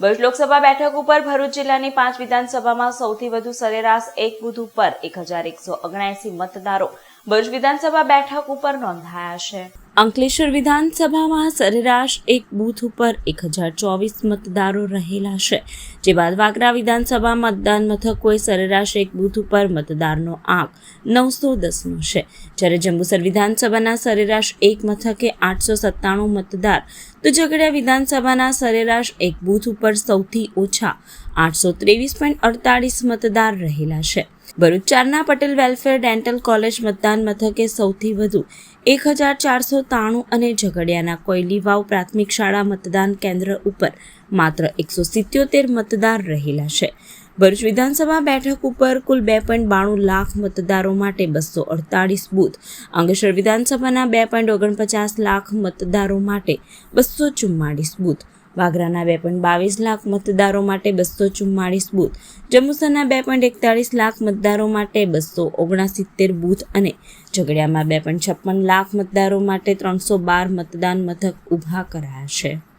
ભરૂચ લોકસભા બેઠક ઉપર ભરૂચ જિલ્લાની પાંચ વિધાનસભામાં સૌથી વધુ સરેરાશ એક બૂથ ઉપર એક હજાર એકસો ઓગણએસી મતદારો ભરૂચ વિધાનસભા બેઠક ઉપર નોંધાયા છે. અંકલેશ્વર વિધાનસભામાં સરેરાશ એક બૂથ ઉપર એક હજાર ચોવીસ મતદારો રહેલા છે. જે બાદ વાગરા વિધાનસભા મતદાન મથકોએ સરેરાશ એક બૂથ ઉપર મતદારનો આંક નવસો દસનો છે. જ્યારે જંબુસર વિધાનસભાના સરેરાશ એક મથકે આઠસો સત્તાણું મતદાર, તો ઝઘડિયા વિધાનસભાના સરેરાશ એક બૂથ ઉપર સૌથી ઓછા આઠસો ત્રેવીસ પોઈન્ટ અડતાળીસ મતદાર રહેલા છે. ભરૂચ ચારના પટેલ વેલફેર ડેન્ટલ કોલેજ મતદાન મથકે સૌથી વધુ એક હજાર ચારસો ત્રાણું અને ઝઘડિયાના કોયલી વાવ પ્રાથમિક શાળા મતદાન કેન્દ્ર ઉપર માત્ર એકસો સિત્યોતેર મતદાર રહેલા છે. ભરૂચ વિધાનસભા બેઠક ઉપર કુલ બે પોઈન્ટ બાણું લાખ મતદારો માટે બસો અડતાળીસ બૂથ અંગેશ્વર વિધાનસભાના બે પોઈન્ટ ઓગણપચાસ લાખ મતદારો માટે બસો ચુમ્માળીસ બૂથ વાગરાના બે પોઈન્ટ બાવીસ લાખ મતદારો માટે બસો ચુમ્માળીસ બૂથ, જંબુસરના બે પોઈન્ટ એકતાળીસ લાખ મતદારો માટે બસો ઓગણસિત્તેર બૂથ અને ઝઘડિયામાં બે પોઈન્ટ છપ્પન લાખ મતદારો માટે ત્રણસો બાર મતદાન મથક ઊભા કરાયા છે.